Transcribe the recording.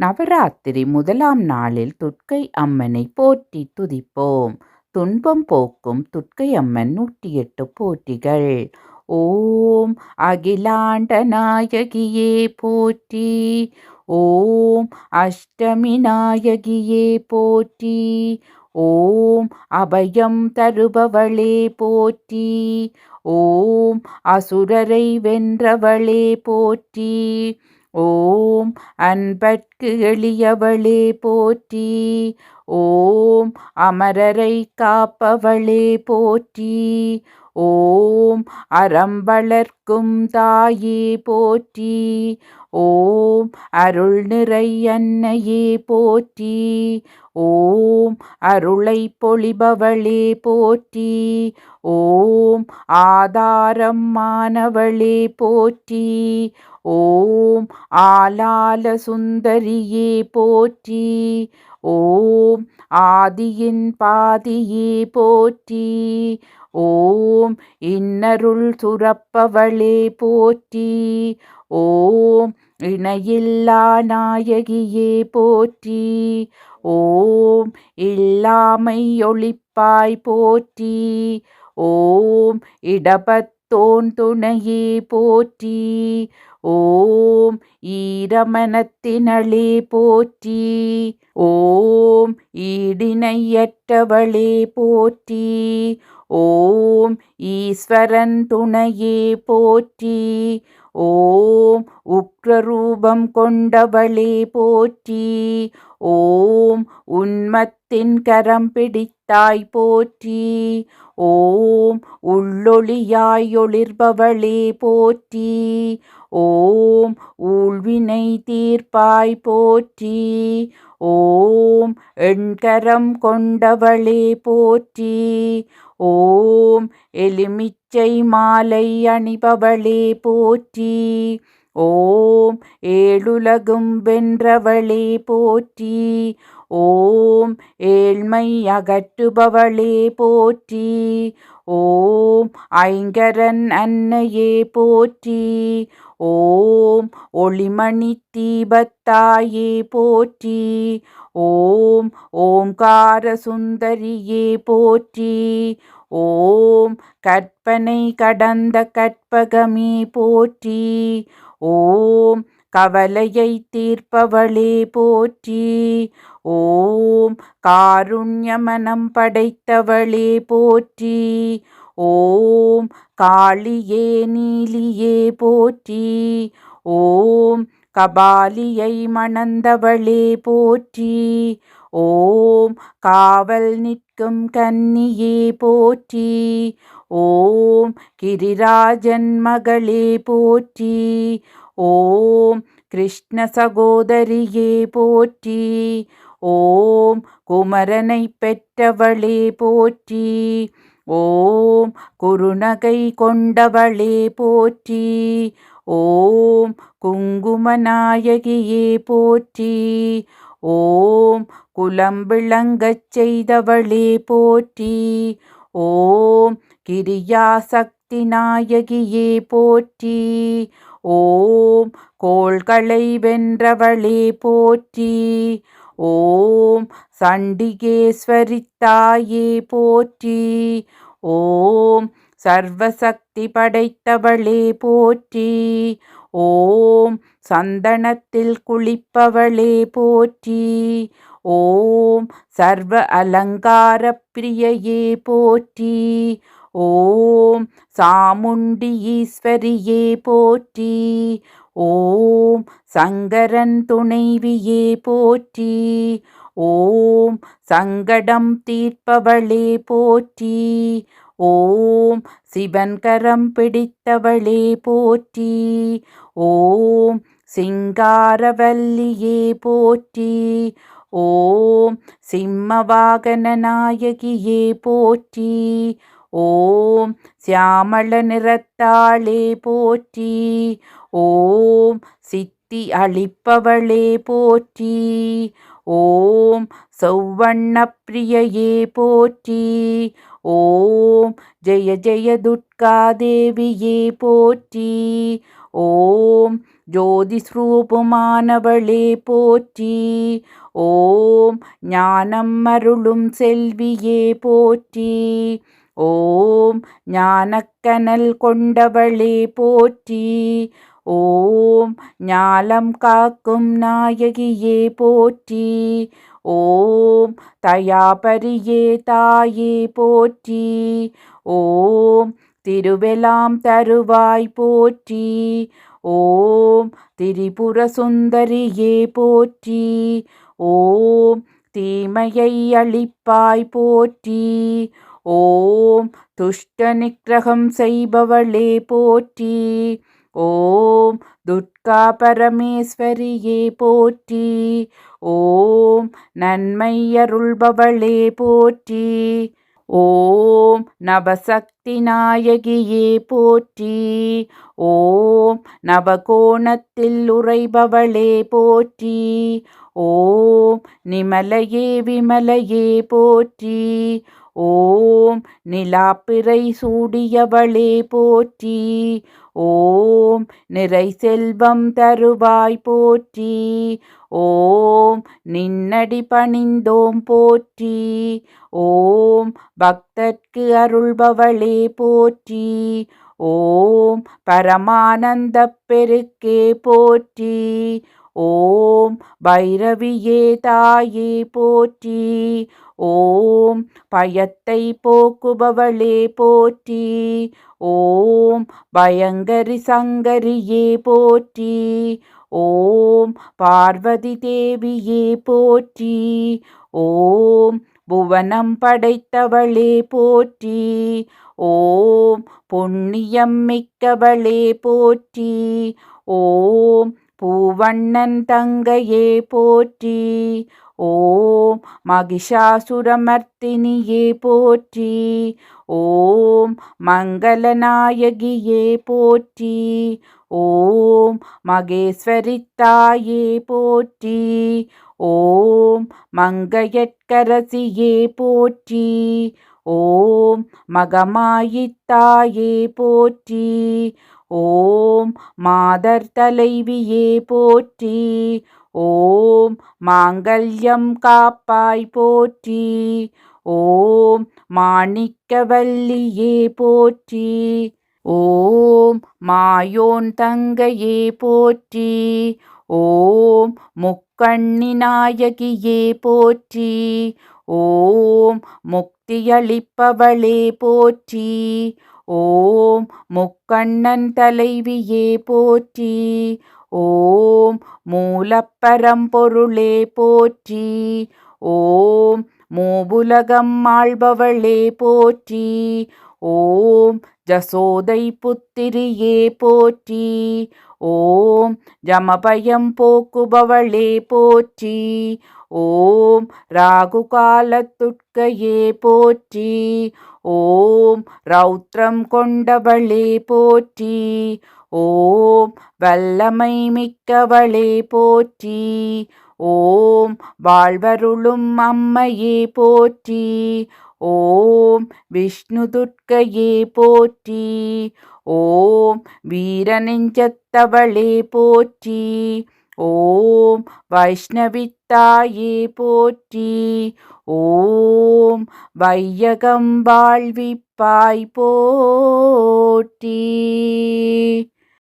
நவராத்திரி முதலாம் நாளில் துர்க்கை அம்மனை போற்றி துதிப்போம். துன்பம் போக்கும் துர்க்கை அம்மன் நூற்றி எட்டு போற்றிகள். ஓம் அகிலாண்ட நாயகியே போற்றி. ஓம் அஷ்டமி நாயகியே போற்றி. ஓம் அபயம் தருபவளே போற்றி. ஓம் அசுரரை வென்றவளே போற்றி. ஓம் அன்பர்க்கு எளியவளே போற்றி. ஓம் அமரரை காப்பவளே போற்றி. ஓம் அறம் வளர்க்கும் தாயே போற்றி. ஓம் அருள் நிறை அன்னையே போற்றி. ஓம் அருளை பொழிபவளே போற்றி. ஓம் ஆதாரம் மாணவளே போற்றி. ஓம் ஆலால சுந்தரியே போற்றி. ஓம் ஆதியின் பாதியே போற்றி ஓம் இன்னருள் சுரப்பவளே போற்றி ஓம் இணையில்லா நாயகியே போற்றி ஓம் இல்லாமை ஒளிப்பாய் போற்றி ஓம் இடபத் தோன் துணையே போற்றி. ஓம் ஈரமனத்தினளே போற்றி. ஓம் ஈடினையற்றவளே போற்றி. ஓம் ஈஸ்வரன் துணையே போற்றி. ஓம் உக்ரரூபம் கொண்டவளே போற்றி. ஓம் உண்மத்தின் கரம் பிடித்தாய் போற்றி. ஓம் உள்ளொளியாய் ஒளிர்பவளே போற்றி. ஓம் ஊழ்வினை தீர்ப்பாய் போற்றி. ஓம் எண்கரம் கொண்டவளே போற்றி. ஓம் எலுமிச்சை மாலை அணிபவளே போற்றி. ஓம் ஏழுலகும் வென்றவளே போற்றி. ஓம் ஏழ்மை அகற்றுபவளே போற்றி. ஓம் ஐங்கரன் அன்னையே போற்றி. ஓம் ஒளிமணி தீபத்தாயே போற்றி. ஓம் ஓம்கார சுந்தரியே போற்றி. ஓம் கற்பனை கடந்த கற்பகமே போற்றி. ஓம் கவலையை தீர்ப்பவளே போற்றி. ஓம் காருண்யமனம் படைத்தவளே போற்றி. ஓம் காளியே நீலியே போற்றி. ஓம் கபாலியை மணந்தவளே போற்றி. ஓம் காவல் நிற்கும் கன்னியே போற்றி. ஓம் கிரிராஜன் மகளே போற்றி. ஓம் கிருஷ்ண சகோதரியே போற்றி. ஓம் குமரனை பெற்றவளே போற்றி. ஓம் குருநகை கொண்டவளே போற்றி. ஓம் குங்குமநாயகியே போற்றி. ஓம் குலம் விளங்கச் செய்தவளே போற்றி. ஓம் கிரியாசக்தி நாயகியே போற்றி. ஓம் கோள்களை வென்றவளே போற்றி. ஓம் சண்டிகேஸ்வரித்தாயே போற்றி. ஓம் சர்வசக்தி படைத்தவளே போற்றி. ஓம் சந்தனத்தில் குளிப்பவளே போற்றி. ஓம் சர்வ அலங்கார பிரியையே போற்றி. ஓம் சாமுண்டி ஈஸ்வரியே போற்றி. ஓம் சங்கரன் துணைவியே போற்றி. ஓம் சங்கடம் தீர்ப்பவளே போற்றி. ஓம் சிவன் கரம் பிடித்தவளே போற்றி. ஓம் சிங்காரவல்லியே போற்றி. ஓம் சிம்மவாகன நாயகியே போற்றி. ஓம் சியாமள நிறத்தாளே போற்றி. ஓம் சித்தி அளிப்பவளே போற்றி. ஓம் சௌவண்ணப்பிரியையே போற்றி. ஓம் ஜெய ஜெய துர்கா தேவியே போற்றி. ஓம் ஜோதிஸ்ரூபமானவளே போற்றி. ஓம் ஞானம் அருளும் செல்வியே போற்றி. ஓம் ஞானக்கனல் கொண்டவளே போற்றி. ஓம் ஞாலம் காக்கும் நாயகியே போற்றி. ஓம் தயாபரியே தாயே போற்றி. ஓம் திருவெலாம் தருவாய் போற்றி. ஓம் திரிபுர சுந்தரியே போற்றி. ஓம் தீமையை அளிப்பாய் போற்றி. ஓம் துஷ்ட நிக்கிரகம் செய்பவளே போற்றி. ஓம் துர்கா பரமேஸ்வரியே போற்றி. ஓம் நன்மை அருள்பவளே போற்றி. ஓம் நவசக்தி நாயகியே போற்றி. ஓம் நவகோணத்தில் உறைபவளே போற்றி. ஓம் நிமலையே விமலையே போற்றி. ஓம் நிலாப்பிறை சூடியவளே போற்றி. ஓம் நிறை செல்வம் தருவாய் போற்றி. ஓம் நின்னடி பணிந்தோம் போற்றி. ஓம் பக்தர்க்கு அருள்பவளே போற்றி. ஓம் பரமானந்த பெருக்கே போற்றி. ஓம் பைரவியே தாயே போற்றி. ஓம் பயத்தை போக்குபவளே போற்றி. ஓம் பயங்கரி சங்கரியே போற்றி. ஓம் பார்வதி தேவியே போற்றி. ஓம் புவனம் படைத்தவளே போற்றி. ஓம் புண்ணியம் மிக்கவளே போற்றி. ஓம் பூவண்ணன் தங்கையே போற்றி. ஓம் மகிஷாசுரமர்த்தினியே போற்றி. ஓம் மங்களநாயகியே போற்றி. ஓம் மகேஸ்வரித்தாயே போற்றி. ஓம் மங்கையற்கரசியே போற்றி. ஓம் மகமாயித்தாயே போற்றி. ஓம் மாதர் தலைவியே போற்றி. ஓம் மாங்கல்யம் காப்பாய் போற்றி. ஓம் மாணிக்கவல்லியே போற்றி. ஓம் மாயோன் தங்கையே போற்றி. ஓம் முக்கண்ணி நாயகியே போற்றி. ஓம் முக்தியளிப்பவளே போற்றி. ஓம் முக்கண்ணன் தலைவியே போற்றி. ஓம் மூலப்பரம்பொருளே போற்றி. ஓம் மூபுலகம் ஆள்பவளே போற்றி. ஓம் ஜசோதை புத்திரியே போற்றி. ஓம் ஜமபயம் போக்குபவளே போற்றி. ஓம் ராகு காலத்துட்கையே போற்றி. ஓம் ரௌத்ரம் கொண்டவளே போற்றி. ஓம் வல்லமை மிக்கவளே போற்றி. ஓம் வாழ்வருளும் அம்மையே போற்றி. ஓம் விஷ்ணு துர்க்கையே போற்றி. ஓம் வீரநெஞ்சத்தவளே போற்றி. ஓம் வைஷ்ணவித்தாயே போற்றி. ஓம் வையகம் வாழ்விப்பாய் போற்றி.